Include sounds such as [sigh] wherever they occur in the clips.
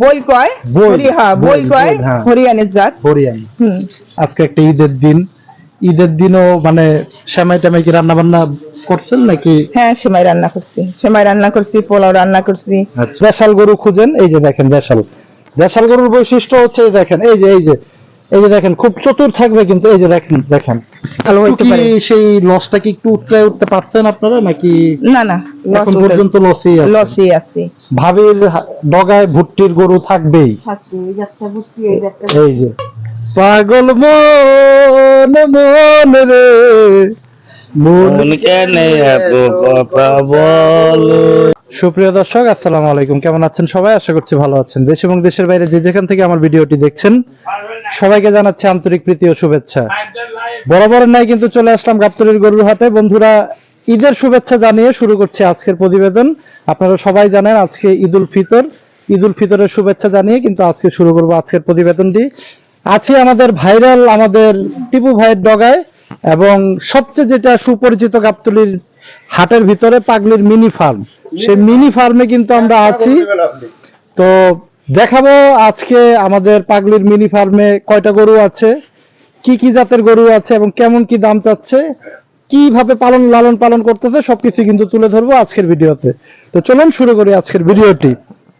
বই কয়? বই, হ্যাঁ বই কয়? বই, হ্যাঁ। হরিয়ানের জাত। হরিয়ান হুম। আজকে একটা ঈদের দিন। ঈদের দিনও মানে সেমাই টেমাই কি রান্না বান্না করছেন নাকি? হ্যাঁ সেমাই রান্না করছি। সেমাই রান্না করছি পোলাও রান্না করছি। আচ্ছা। দেশাল গরু খুঁজেন এই যে দেখেন দেশাল দেশাল গরুর বৈশিষ্ট্য হচ্ছে এই দেখেন এই যে এই যে এই যে দেখেন খুব চতুর থাকবে কিন্তু এই যে দেখেন দেখেন। ভালো হইতে একটু কি পারে সেই লসটা কি একটু উঠতে উঠতে পারছেন আপনারা নাকি না না এখন পর্যন্ত লসই আছে? লসই আছে। ভাবির ডগায় ভুট্টির গরু থাকবেই। এই যে। পাগল মন মন রে। মন মন কেন এত কথা বলো। সুপ্রিয় দর্শক, আসসালামু আলাইকুম। কেমন আছেন সবাই? আশা করছি ভালো আছেন। দেশ এবং দেশের বাইরে যে যেখান থেকে আমার ভিডিওটি দেখছেন, সবাইকে জানাচ্ছি আন্তরিক প্রীতি ও শুভেচ্ছা। বরাবরের নাই কিন্তু চলে আসলাম গাবতলির গরুর হাটে। বন্ধুরা, ঈদের শুভেচ্ছা জানিয়ে শুরু করছি আজকের প্রতিবেদন। আপনারা সবাই জানেন আজকে ঈদুল ফিতর। ঈদুল ফিতরের শুভেচ্ছা জানিয়ে কিন্তু আজকে শুরু করব আজকের প্রতিবেদনটি। আজকে আমাদের ভাইরাল, আমাদের টিপু ভাইয়ের ডগায় এবং সবচেয়ে যেটা সুপরিচিত গাবতলির হাটের ভিতরে পাগলির মিনি ফার্ম সেই মিনি ফার্মে কিন্তু আমরা আছি। তো দেখাবো আজকে আমাদের পাগলির মিনি ফার্মে কয়টা গরু আছে কি কি জাতের গরু আছে এবং কেমন কি দাম চাচ্ছে কীভাবে পালন লালন পালন করতেছে সবকিছু কিন্তু তুলে ধরবো আজকের ভিডিওতে। তো চলুন শুরু করি আজকের ভিডিওটি।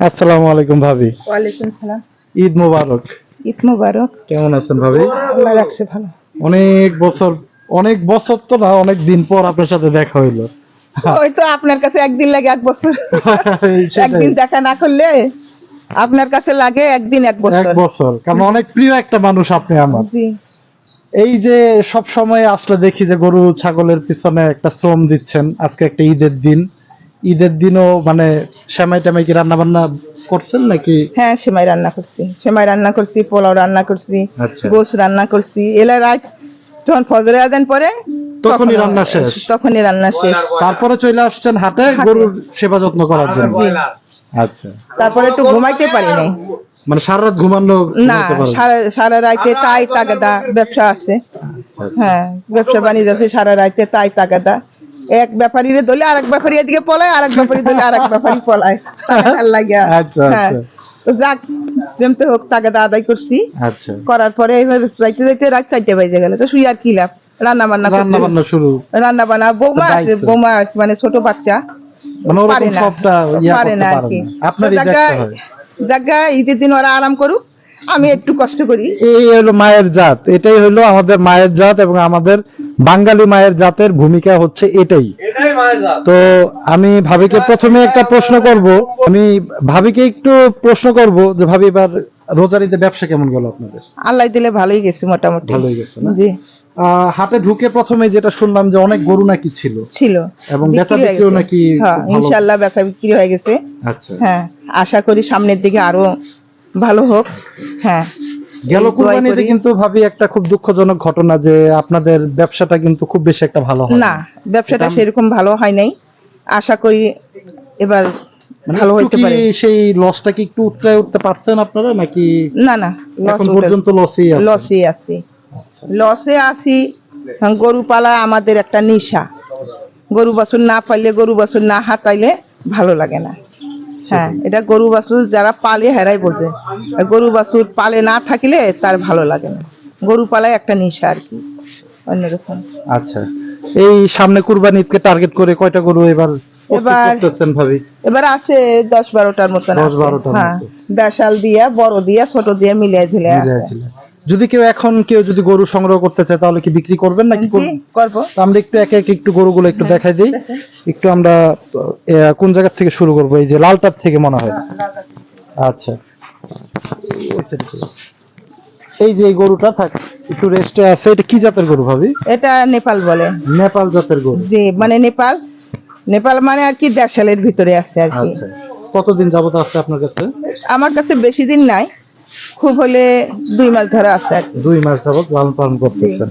আসসালামু আলাইকুম ভাবি। ওয়ালাইকুম সালাম। ঈদ মোবারক। ঈদ মুবারক। কেমন আছেন ভাবি? আল্লাহ রাখছে ভালো। অনেক বছর অনেক বছর তো না অনেক দিন পর আপনার সাথে দেখা হইল। ওই তো আপনার কাছে একদিন লাগে এক বছর। [laughs] একদিন দেখা না করলে আপনার কাছে লাগে একদিন এক বছর। এক বছর কারণ অনেক প্রিয় একটা মানুষ আপনি আমার। জি। এই যে সব সময় আসলে দেখি যে গরু ছাগলের পিছনে একটা শ্রম দিচ্ছেন আজকে একটা ঈদের দিন। ঈদের দিনও মানে সেমাই টেমাই কি রান্না বান্না করছেন নাকি? হ্যাঁ সেমাই রান্না করছি। সেমাই রান্না করছি পোলাও রান্না করছি আচ্ছা। গোস রান্না করছি। এলা রাত যখন ফজরে আদান পরে তখনই রান্না শেষ? তখনই রান্না শেষ। তারপরে চলে আসছেন হাটে গরুর সেবা যত্ন করার জন্য। আচ্ছা। তারপরে একটু ঘুমাইতে পারি নাই। মানে সারা রাত ঘুমানো না সারা সারা রাতে তাই তাগাদা ব্যবসা আছে। হ্যাঁ ব্যবসা বাণিজ্য আছে সারা রাতে তাই তাগাদা। এক ব্যাপারীরে দলে আরেক ব্যাপারী এদিকে পলায় আরেক ব্যাপারী দলে আরেক ব্যাপারী পলায়। [laughs] আচ্ছা, হ্যাঁ আচ্ছা। তো যাক যেমতে হোক তাগাদা আদায় করছি। আচ্ছা। করার পরে যাইতে যাইতে রাত চারটে বাজে গেল তো শুই আর কি লাভ? রান্না বান্না রান্না বান্না শুরু। রান্না বান্না বৌমা আছে বৌমা মানে ছোট বাচ্চা। মানে পারে না পারে না আর কি। জায়গা- জায়গা ঈদের দিন ওরা আরাম করুক। আমি একটু কষ্ট করি। এই হলো মায়ের জাত এটাই হলো আমাদের মায়ের জাত এবং আমাদের বাঙালি মায়ের জাতের ভূমিকা হচ্ছে এটাই। তো আমি ভাবিকে প্রথমে একটা প্রশ্ন করব আমি ভাবিকে একটু প্রশ্ন করব যে ভাবি এবার রোজারিতে ব্যবসা কেমন গেল আপনাদের? আল্লাহ দিলে ভালোই গেছে মোটামুটি। ভালোই গেছে না? জি। আহ, হাটে ঢুকে প্রথমে যেটা শুনলাম যে অনেক গরু নাকি ছিল। ছিল। এবং বেচা বিক্রিও নাকি হ্যাঁ ভালো। ইনশাল্লাহ বেচা বিক্রি হয়ে গেছে। আচ্ছা। হ্যাঁ আশা করি সামনের দিকে আরও ভালো হোক। হ্যাঁ। গেল কুরবানিতে কিন্তু ভাবি একটা খুব দুঃখজনক ঘটনা যে আপনাদের ব্যবসাটা কিন্তু খুব বেশি একটা ভালো হয় না ব্যবসাটা সেরকম ভালো হয় নাই। আশা করি এবার মানে ভালো হইতে পারে। সেই লসটা কি একটু উঠতে উঠতে পারছেন আপনারা নাকি না না এখন পর্যন্ত লসই আছে? লসে আছি। লসে আছি। গরু পালা আমাদের একটা নেশা। গরু বাছুর না পাইলে গরু বাছুর না হাতাইলে ভালো লাগে না। হ্যাঁ এটা গরু বাছুর যারা পালে হেরাই গরু বাছুর পালে না থাকিলে তার ভালো লাগে না গরু পালায় একটা নেশা আর কি অন্যরকম আচ্ছা এই সামনে কুরবানি ঈদকে টার্গেট করে কয়টা গরু এবার এবার- ভাবি এবার আছে দশ বারোটার মতন 10 আছে। হ্যাঁ। দেশাল দিয়া বড় দিয়া ছোট দিয়া মিলিয়ে দিলে। যদি কেউ এখন কেউ যদি গরু সংগ্রহ করতে চায় তাহলে কি বিক্রি করবেন নাকি জি? করব। তো আমরা একটু একে একে একটু গরুগুলো একটু দেখাই দিই। একটু আমরা কোন জায়গা থেকে শুরু করব? এই যে লালটার থেকে মনে হয়। আচ্ছা। এই যে এই গরুটা থাক একটু রেস্টে আছে। এটা কি জাতের গরু ভাবি? এটা নেপাল বলে। নেপাল জাতের গরু। যে মানে নেপাল। নেপাল মানে আর কি দেশালের ভিতরে আছে আর কি। আচ্ছা। কতদিন যাবত আছে আপনার কাছে? আমার কাছে বেশি দিন নাই। খুব হলে দুই মাস ধরে আছে আর কি। দুই মাস যাবত লালন পালন করতেছেন।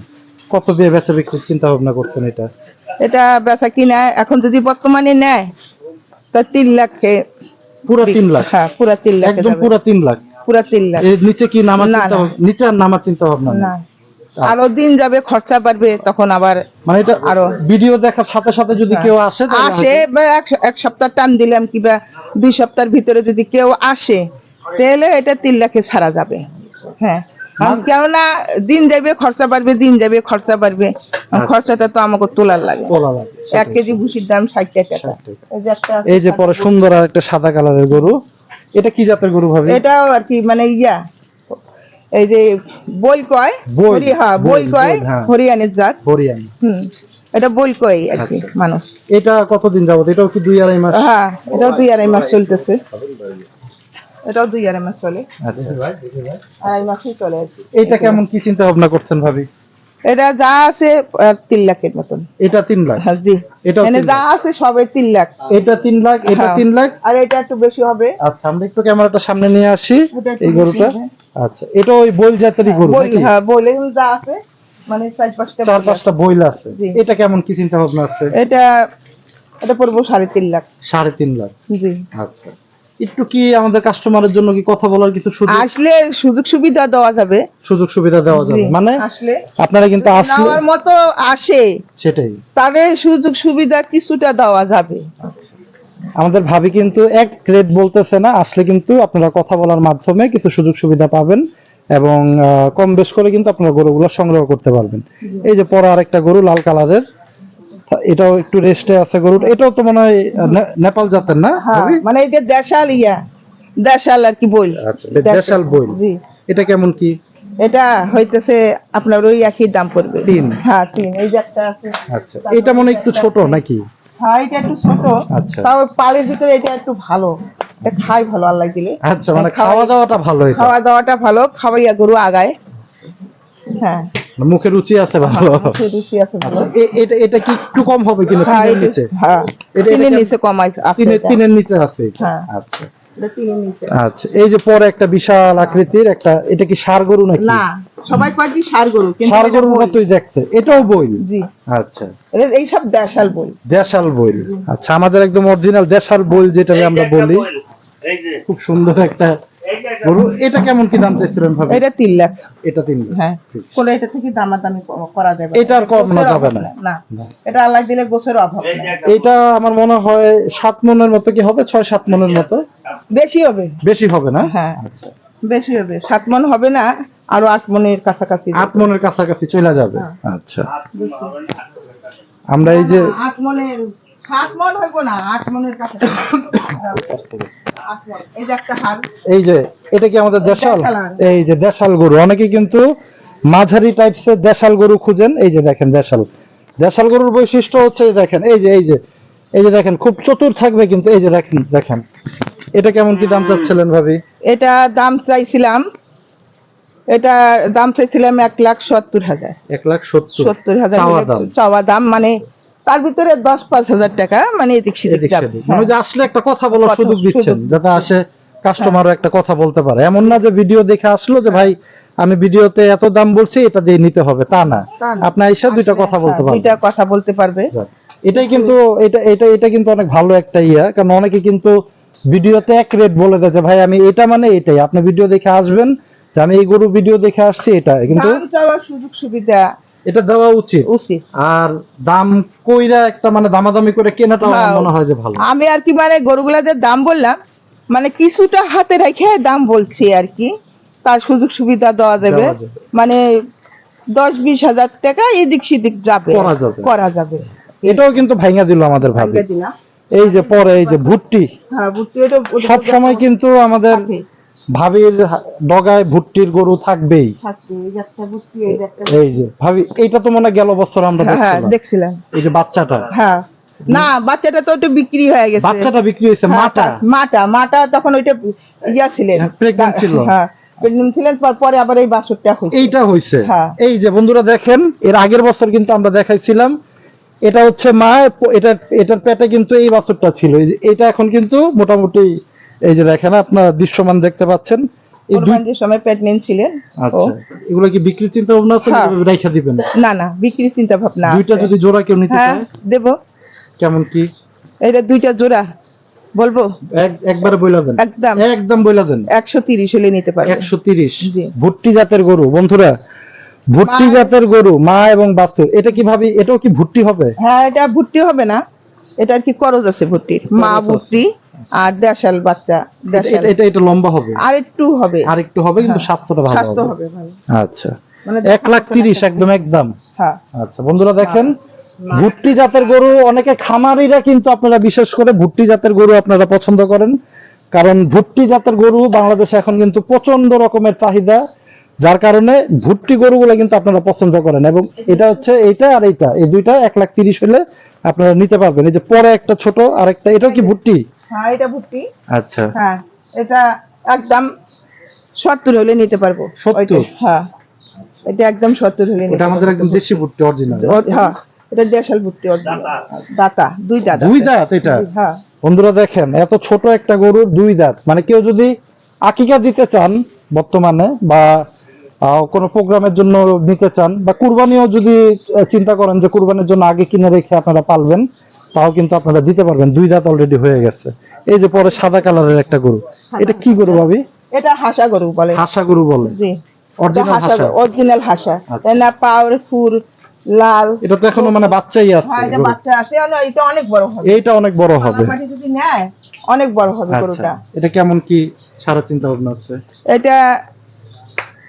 কত দিয়ে বেচা বিক্রির চিন্তা ভাবনা করছেন এটা? এটা বেচা কিনা এখন যদি বর্তমানে নেয় তা তিন লাখে পুরো তিন লাখ? হ্যাঁ পুরা তিন লাখ একদম পুরো তিন লাখ? পুরা তিন লাখ। এর নিচে কি নামার না, চিন্তা না। ভাব- নিচে আর নামার চিন্তা ভাবনা নেই? না। আরও দিন যাবে খরচা বাড়বে তখন আবার মানে এটা আরও। ভিডিও দেখার সাথে সাথে যদি কেউ আসে তাহলে আসে হয়তো- বা এক এক সপ্তাহ টান দিলাম কিবা দুই সপ্তাহের ভিতরে যদি কেউ আসে তাহলে এটা তিন লাখে ছাড়া যাবে। হ্যাঁ। কেননা দিন যাবে খরচা বাড়বে দিন যাবে খরচা বাড়বে। খরচাটা তো আমাকে তোলার লাগে। এক কেজি ভুসির দাম ষাট টাকা। এই যে পরে সুন্দর আর একটা সাদা কালারের গরু। এটা কি জাতের গরু ভাবি? এটাও আর কি মানে ইয়া। এই যে বই কয় হরি- হ্যাঁ বই, কয় হ্যাঁ। হরিয়ানের জাত। হরিয়ানা হুম। এটা বই কয় আর কি আচ্ছা। মানুষ। এটা কতদিন যাবত? এটাও কি দুই আড়াই মাস? হ্যাঁ এটাও দুই আড়াই মাস চলতেছে। এটাও দুই আড়াই মাস চলে। আচ্ছা। আড়াই মাসই চলে আর কি। এটা কেমন কি চিন্তা ভাবনা করছেন ভাবি? এটা যা আছে তিন লাখের মতন। এটা তিন লাখ? হ্যাঁ জি। এটাও মানে যা আছে সবে তিন লাখ। এটা তিন লাখ এটা হ্যাঁ। তিন লাখ? আর এটা একটু বেশি হবে। আচ্ছা আমরা একটু ক্যামেরাটা সামনে নিয়ে আসি এই গরুটা। আচ্ছা এটা ওই বইল জাতেরই গরু হ্যাঁ বলে যা আছে মানে চার পাঁচটা চার পাঁচটা বইল আছে। এটা কেমন কি চিন্তা ভাবনা আছে আছে। এটা এটা পড়ব সাড়ে তিন লাখ। সাড়ে তিন লাখ। জি। আচ্ছা। একটু কি আমাদের কাস্টমারের জন্য কি কথা বলার কিছু সুযোগ আসলে সুযোগ সুবিধা দেওয়া যাবে। সুযোগ সুবিধা দেওয়া যাবে। মানে আসলে। আপনারা কিন্তু আসলে নেওয়ার মতো আসে সেটাই। তাদের সুযোগ সুবিধা কিছুটা দেওয়া যাবে। আমাদের ভাবি কিন্তু এক গ্রেড বলতেছে না আসলে কিন্তু আপনারা কথা বলার মাধ্যমে কিছু সুযোগ সুবিধা পাবেন এবং কম বেশ করে কিন্তু আপনারা গরুগুলো সংগ্রহ করতে পারবেন। এই যে পরে আরেকটা গরু লাল কালারের। এটাও একটু রেস্টে আছে গরু এটাও তো মনে হয় নেপাল জাতের না হ্যাঁ মানে এটা দেশাল ইয়া দেশাল আর কি বই আচ্ছা দেশাল বই এটা কেমন কি? এটা হইতেছে আপনার ওই একই দাম পড়বে। তিন। হ্যাঁ তিন। এই যে একটা আছে। আচ্ছা এটা মনে একটু ছোট নাকি? হ্যাঁ এটা একটু ছোট। আচ্ছা। তাও পালের ভিতরে এটা একটু ভালো। এটা খাই ভালো আল্লাহ দিলে। আচ্ছা মানে খাওয়া- খাওয়া দাওয়াটা ভালো খাওয়া দাওয়াটা ভালো খাওয়াইয়া গরু আগায়। হ্যাঁ। মুখে রুচি আছে ভালো। মুখে রুচি আছে ভালো। আচ্ছা, এটা এটা কি একটু কম হবে কিনা হ্যাঁ তিনের নিচে? হ্যাঁ। এটা- তিনের নিচে কমাই আছে তিনের তিনের নিচে আছে হ্যাঁ। আচ্ছা। এটা তিনের নিচে। আচ্ছা এই যে পরে একটা বিশাল আকৃতির একটা এটা কি ষাড় গরু নাকি? না সবাই কয় কি সার গরু কিন্তু গরুর বই। মতোই দেখতে। এটাও বইল? জি। আচ্ছা। এটা এইসব দেশাল বই দেশাল বইল। আচ্ছা আমাদের একদম অরিজিনাল দেশাল বই যেটা আমরা বলি। খুব সুন্দর একটা গরু এটা কেমন কি দাম চাইছিলেন ভাবে? এটা তিন লাখ। এটা তিন লাখ। হ্যাঁ। কোলে এটা থেকে দামাদামি করা যাবে এটা আর কমানো গোছের যাবে না। না। এটা আল্লাহ দিলে গোছের অভাব এটা আমার মনে হয় সাত মনের মতো কি হবে ছয় সাত মনের মতো? বেশি হবে। বেশি হবে না? হ্যাঁ। আচ্ছা। বেশি হবে। সাত মন হবে না আরও আট মনের কাছাকাছি আট মনের কাছাকাছি চলে যাবে। হ্যাঁ। আচ্ছা। আমরা এই যে আট মনের এই যে এটা কি আমাদের দেশাল? এই যে দেশাল গরু। অনেকে কিন্তু মাঝারি টাইপসের দেশাল গরু খুঁজেন। এই যে দেখেন দেশাল। দেশাল গরুর বৈশিষ্ট্য হচ্ছে দেখেন এই যে এই যে এই যে দেখেন খুব চতুর থাকবে কিন্তু এই যে দেখেন দেখেন। এটা কেমন কি দাম চাচ্ছিলেন ভাবি? এটা দাম চাইছিলাম এটা দাম চাইছিলাম এক লাখ সত্তর হাজার। এক লাখ সত্তর। হাজার চাওয়া দাম মানে তার ভিতরে দশ পাঁচ হাজার টাকা মানে এদিক সেদিক। মানে যে আসলে একটা কথা বলার সুযোগ দিচ্ছেন যাতে আসে কাস্টমারও একটা কথা বলতে পারে। এমন না যে ভিডিও দেখে আসলো যে ভাই আমি ভিডিওতে এত দাম বলছি এটা দিয়ে নিতে হবে। তা না। আপনি এসে দুইটা কথা বলতে হ্যাঁ, পারবেন। দুইটা কথা বলতে পারবে। এটাই কিন্তু এটা এটা এটা কিন্তু অনেক ভালো একটা ইয়া কারণ অনেকে কিন্তু ভিডিওতে এক রেট বলে দেয় যে ভাই আমি এটা মানে এটাই। আপনি ভিডিও দেখে আসবেন যে আমি এই গরু ভিডিও দেখে আসছি এটা। কিন্তু সুযোগ সুবিধা এটা দেওয়া উচিত। উচিত। আর দাম কইরা একটা মানে দামাদামি করে কেনাটা। মনে হয় যে ভালো। আমি আর কি মানে গরুগুলা যে দাম বললাম মানে কিছুটা হাতে রেখে দাম বলছি আর কি। তার সুযোগ সুবিধা দেওয়া যাবে। মানে দশ বিশ হাজার টাকা এদিক সেদিক যাবে। করা যাবে। করা যাবে। এটাও কিন্তু ভাঙা দিল আমাদের ভাবি। এই যে পরে এই যে ভুট্টি হ্যাঁ সব সময় কিন্তু আমাদের। ভাবির ডগায় ভুট্টির গরু থাকবেই। এই যে একটা একটা- ভাবি এইটা তো মনে গেল বছর আমরা হ্যাঁ দেখছিলাম। এই যে বাচ্চাটা। হ্যাঁ। না বাচ্চাটা তো ওটা বিক্রি হয়ে গেছে। বাচ্চাটা বিক্রি হয়েছে হ্যাঁ, মাটা? মাটা মাটা তখন ওইটা ইয়া ছিলেন। pregnant ছিল। হ্যাঁ ছিলেন পরে আবার এই বাছরটা হয়েছে। এইটা হয়েছে। হ্যাঁ। এই যে বন্ধুরা দেখেন এর আগের বছর কিন্তু আমরা দেখাইছিলাম। এটা হচ্ছে মা এটা এটার পেটে কিন্তু এই বছরটা ছিল। এটা এখন কিন্তু মোটামুটি এই যে দেখেন আপনারা দৃশ্যমান দেখতে পাচ্ছেন এই দুই সময় প্রেগনেন্ট ছিলেন আচ্ছা এগুলো কি বিক্রির চিন্তা ভাবনা আছে হ্যাঁ। দিবেন? না না বিক্রি চিন্তা ভাবনা দুইটা যদি জোড়া কেউ নিতে হ্যাঁ চায় দেব। কেমন কি? এটা দুইটা জোড়া বলব? এক- বইলা দেন। একদম। একদম বইলা দেন। একশো তিরিশ হলে নিতে পারবে একশো তিরিশ। জি। ভুট্টি জাতের গরু বন্ধুরা ভুট্টি জাতের গরু মা এবং বাছুর এটা কি ভাবি এটাও কি ভুট্টি হবে? হ্যাঁ এটা ভুট্টি হবে না এটা আর কি করজ আছে ভুট্টির? মা। ভুট্টি আর দেশাল বাচ্চা দেশাল। এটা- এটা লম্বা হবে। আর একটু হবে। আর একটু হবে কিন্তু হ্যাঁ। স্বাস্থ্যটা ভালো স্বাস্থ্য হবে। ভালো। আচ্ছা। মানে এক লাখ তিরিশ একদম একদম। হ্যাঁ। আচ্ছা বন্ধুরা দেখেন ভুট্টি জাতের গরু অনেকে খামারিরা কিন্তু আপনারা বিশেষ করে ভুট্টি জাতের গরু আপনারা পছন্দ করেন। কারণ ভুট্টি জাতের গরু বাংলাদেশে এখন কিন্তু প্রচণ্ড রকমের চাহিদা। যার কারণে ভুট্টি গরুগুলো কিন্তু আপনারা পছন্দ করেন। এবং এটা হচ্ছে এইটা আর এইটা। এই দুইটা এক লাখ তিরিশ হলে আপনারা নিতে পারবেন। এই যে পরে একটা ছোট আর একটা এটাও কি ভুট্টি? হ্যাঁ এটা ভর্তি আচ্ছা। হ্যাঁ এটা একদম সত্তর হলে নিতে পারব। 70? ওইটাই, হ্যাঁ। এটা একদম সত্তর হলে এটা আমাদের একদম দেশি ভুট্টি অরিজিনাল হ্যাঁ এটা দেশাল ভর্তি দাতা। দুই দাদা দুই দাঁত এটা? হ্যাঁ। বন্ধুরা দেখেন এত ছোট একটা গরুর দুই দাঁত। মানে কেউ যদি আকিকা দিতে চান বর্তমানে বা আহ, কোনো প্রোগ্রামের জন্য নিতে চান বা কুরবানিও যদি চিন্তা করেন যে কুরবানির জন্য আগে কিনে রেখে আপনারা পালবেন তাও কিন্তু আপনারা দিতে পারবেন। দুই দাঁত অলরেডি হয়ে গেছে। এই যে পরে সাদা কালারের একটা গরু। এটা কি গরু ভাবি? এটা হাসা গরু বলে। হাসা গরু বলে? জি। অরিজিনাল হাসা অরিজিনাল হাসা। আচ্ছা। লাল। এটা তো এখনও মানে বাচ্চাই আছে হ্যাঁ এটা বাচ্চা আছে। এটা অনেক বড় হবে। এইটা অনেক বড় হবে। যদি নেয় অনেক বড় হবে আচ্ছা। গরুটা। এটা কেমন কি সারা চিন্তা ভাবনা আছে? এটা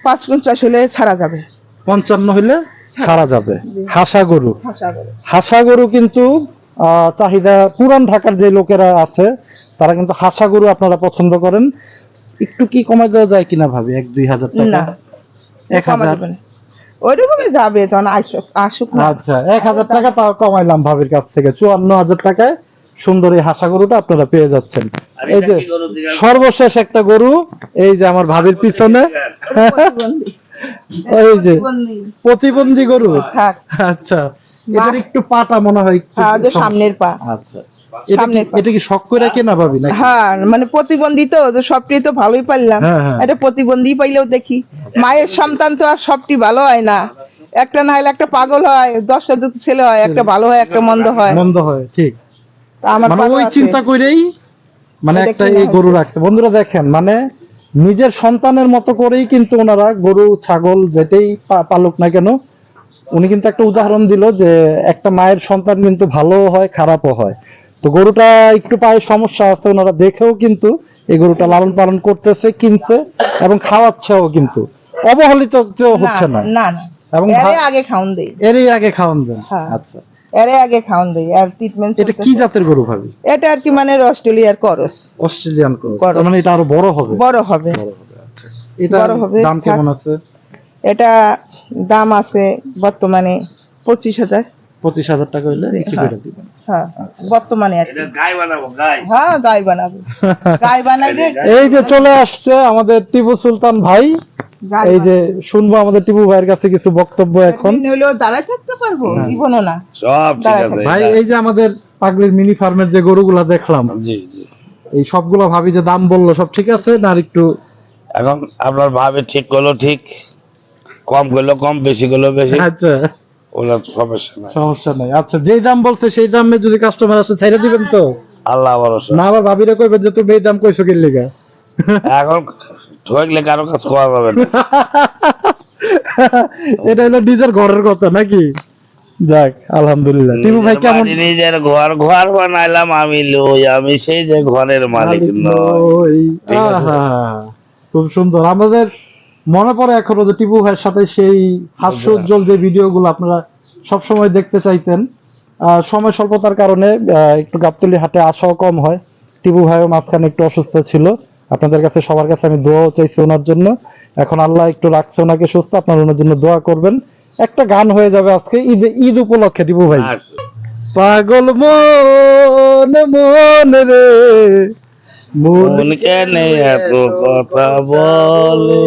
পাঁচ পঞ্চাশ হলে ছাড়া যাবে। পঞ্চান্ন হইলে ছাড়া যাবে। হাসা গরু। হাসা গরু কিন্তু চাহিদা পুরান ঢাকার যে লোকেরা আছে তারা কিন্তু হাসা গরু আপনারা পছন্দ করেন। একটু কি কমাই দেওয়া যায় কিনা ভাবি? এক দুই হাজার টাকা? এক হাজার? ওইরকমই যাবে তখন আসুক আচ্ছা এক হাজার টাকা তাও কমাইলাম ভাবির কাছ থেকে। চুয়ান্ন হাজার টাকায় সুন্দর এই হাসা গরুটা আপনারা পেয়ে যাচ্ছেন। এই যে সর্বশেষ একটা গরু এই যে আমার ভাবির পিছনে। এই যে প্রতিবন্ধী। প্রতিবন্ধী গরু? আচ্ছা। এটার একটু পাটা মনে হয় হ্যাঁ যে সামনের পা। আচ্ছা এটা কি সামনের পা। এটা কি শখ করে কেনা ভাবি নাকি? হ্যাঁ মানে প্রতিবন্ধী তো তো সবটি তো ভালোই পাইলাম হ্যাঁ, হ্যাঁ। এটা প্রতিবন্ধী পাইলেও দেখি। মায়ের সন্তান তো আর সবটি ভালো হয় না। একটা না হলে একটা পাগল হয় দশটা দুটো ছেলে হয় একটা ভালো হয় একটা মন্দ হয়। মন্দ হয় ঠিক। আমার মানে ওই চিন্তা করেই মানে একটা এই গরু রাখতে। বন্ধুরা দেখেন মানে নিজের সন্তানের মতো করেই কিন্তু ওনারা গরু ছাগল যেটাই পালুক না কেন উনি কিন্তু একটা উদাহরণ দিল যে একটা মায়ের সন্তান কিন্তু ভালো হয় খারাপও হয়। তো গরুটা একটু পায়ের সমস্যা আছে ওনারা দেখেও কিন্তু এই গরুটা লালন পালন করতেছে কিনছে এবং খাওয়াচ্ছেও কিন্তু। অবহেলিত হচ্ছে না। না এবং আগে খাওন দেই। এরই আগে খাওয়ান দেন। হ্যাঁ। আচ্ছা। এরে আগে খাওন দেই আর ট্রিটমেন্ট এটা কি জাতের গরু ভাবি? এটা আর কি মানে অস্ট্রেলিয়ার করস। Australian cross. মানে এটা আরও বড় হবে? বড় হবে। বড় হবে আচ্ছা। এটা বড় হবে, দাম কেমন আছে? এটা দাম আছে বর্তমানে পঁচিশ হাজার। পঁচিশ হাজার টাকা হইলে বিক্রি করে দিবেন। হ্যাঁ বর্তমানে আর গাই বানাবো গাই। হ্যাঁ বানাবে। [laughs] বানাইলে এই যে চলে আসছে আমাদের টিপু সুলতান ভাই। এই যে শুনব আমাদের টিপু ভাইয়ের কাছে কিছু বক্তব্য এখন। দাঁড়ায় থাকতে পারব জীবনও না। সব ঠিক আছে ভাই এই যে আমাদের পাগলির মিনি ফার্মের যে গরুগুলা দেখলাম জি জি। এই সবগুলো ভাবি যে দাম বলল সব ঠিক আছে না আর একটু এখন আপনার ভাবে ঠিক করল ঠিক। কম করল কম বেশি করল বেশি। আচ্ছা। ওনার সমস্যা নাই। সমস্যা নাই। আচ্ছা যেই দাম বলছে সেই দামে যদি কাস্টমার আসে ছেড়ে দিবেন তো? আল্লাহ ভরসা। না আবার ভাবিরে কইবেন যে তুমি এই দাম কইছো কি লেগা? এখন ঠকলে কারও কাজ করা যাবে না। এটা হলো নিজের ঘরের কথা নাকি? যাক আলহামদুলিল্লাহ। টিপু ভাই কেমন? নিজের ঘর ঘর বানাইলাম আমি লই আমি সেই যে ঘরের মালিক আহা, খুব সুন্দর। আমাদের মনে পড়ে এখনও যে টিপু ভাইয়ের সাথে সেই হাস্যোজ্জ্বল যে ভিডিওগুলো আপনারা সব সময় দেখতে চাইতেন। সময় স্বল্পতার কারণে একটু গাবতলি হাটে আসাও কম হয়। টিপু ভাইও মাঝখানে একটু অসুস্থ ছিল। আপনাদের কাছে সবার কাছে আমি দোয়াও চাইছি ওনার জন্য। এখন আল্লাহ একটু রাখছে ওনাকে সুস্থ আপনার ওনার জন্য দোয়া করবেন। একটা গান হয়ে যাবে আজকে ঈদ ঈদ উপলক্ষে টিপু ভাই। আচ্ছা। পাগল মন মন রে। মন মন কেন এত কথা বলে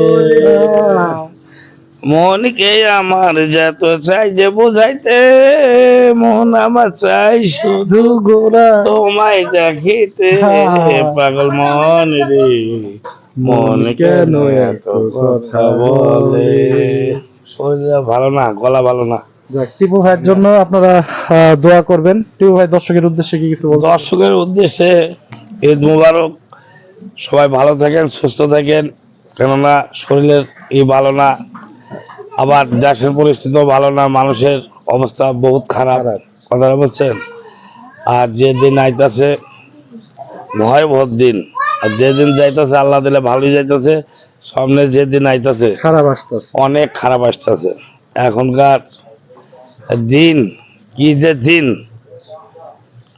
মনকে আমার যত চাই যে বুঝাইতে মন আমার চাই শুধু গোরা। তোমায় দেখিতে হ্যাঁ। পাগল মন রে। মন কেন এত কথা বলে। ভালো না গলা ভালো না। টিপু ভাইয়ের জন্য আপনারা দোয়া করবেন। টিপু ভাই দর্শকের উদ্দেশ্যে কি কিছু দর্শকের উদ্দেশ্যে ঈদ মুবারক। সবাই ভালো থাকেন সুস্থ থাকেন। কেননা শরীরের ই ভালো না আবার দেশের পরিস্থিতিও ভালো না মানুষের অবস্থা বহুত খারাপ। কথা বলছেন আর যে দিন আইতাছে ভয় ভোর দিন। আর যেদিন যাইতেছে আল্লাহ দিলে ভালোই যাইতেছে। সামনে যেদিন আইতাছে খারাপ আসতেছে। অনেক খারাপ আসতেছে। এখনকার দিন কি যে দিন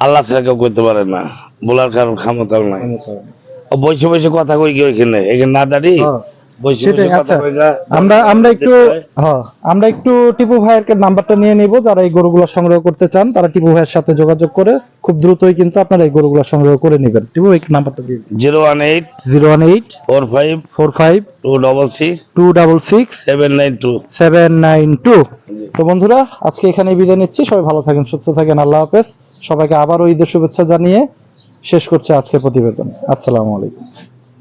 আল্লাহ ছাড়া কেউ করতে পারে না। বলার কারণ ক্ষমতাও নাই। বসে বসে কথা কই কি ওইখানে? এখানে না দাঁড়িয়ে হ্যাঁ। আচ্ছা। আমরা আমরা একটু হ্যাঁ। আমরা একটু টিপু ভাইয়ের নাম্বারটা নিয়ে নিব যারা এই গরুগুলো সংগ্রহ করতে চান তারা টিপু ভাইয়ের সাথে যোগাযোগ করে খুব দ্রুতই কিন্তু আপনারা এই গরুগুলো সংগ্রহ করে নেবেন। টিপু ভাই নাম্বারটা দিয়ে zero one eight zero one eight four five four five two double six two double six seven nine two. Seven nine two. তো বন্ধুরা আজকে এখানে বিদায় নিচ্ছি। সবাই ভালো থাকেন সুস্থ থাকেন। আল্লাহ হাফেজ। সবাইকে আবারও ঈদের শুভেচ্ছা জানিয়ে শেষ করছে আজকের প্রতিবেদন। আসসালামু আলাইকুম।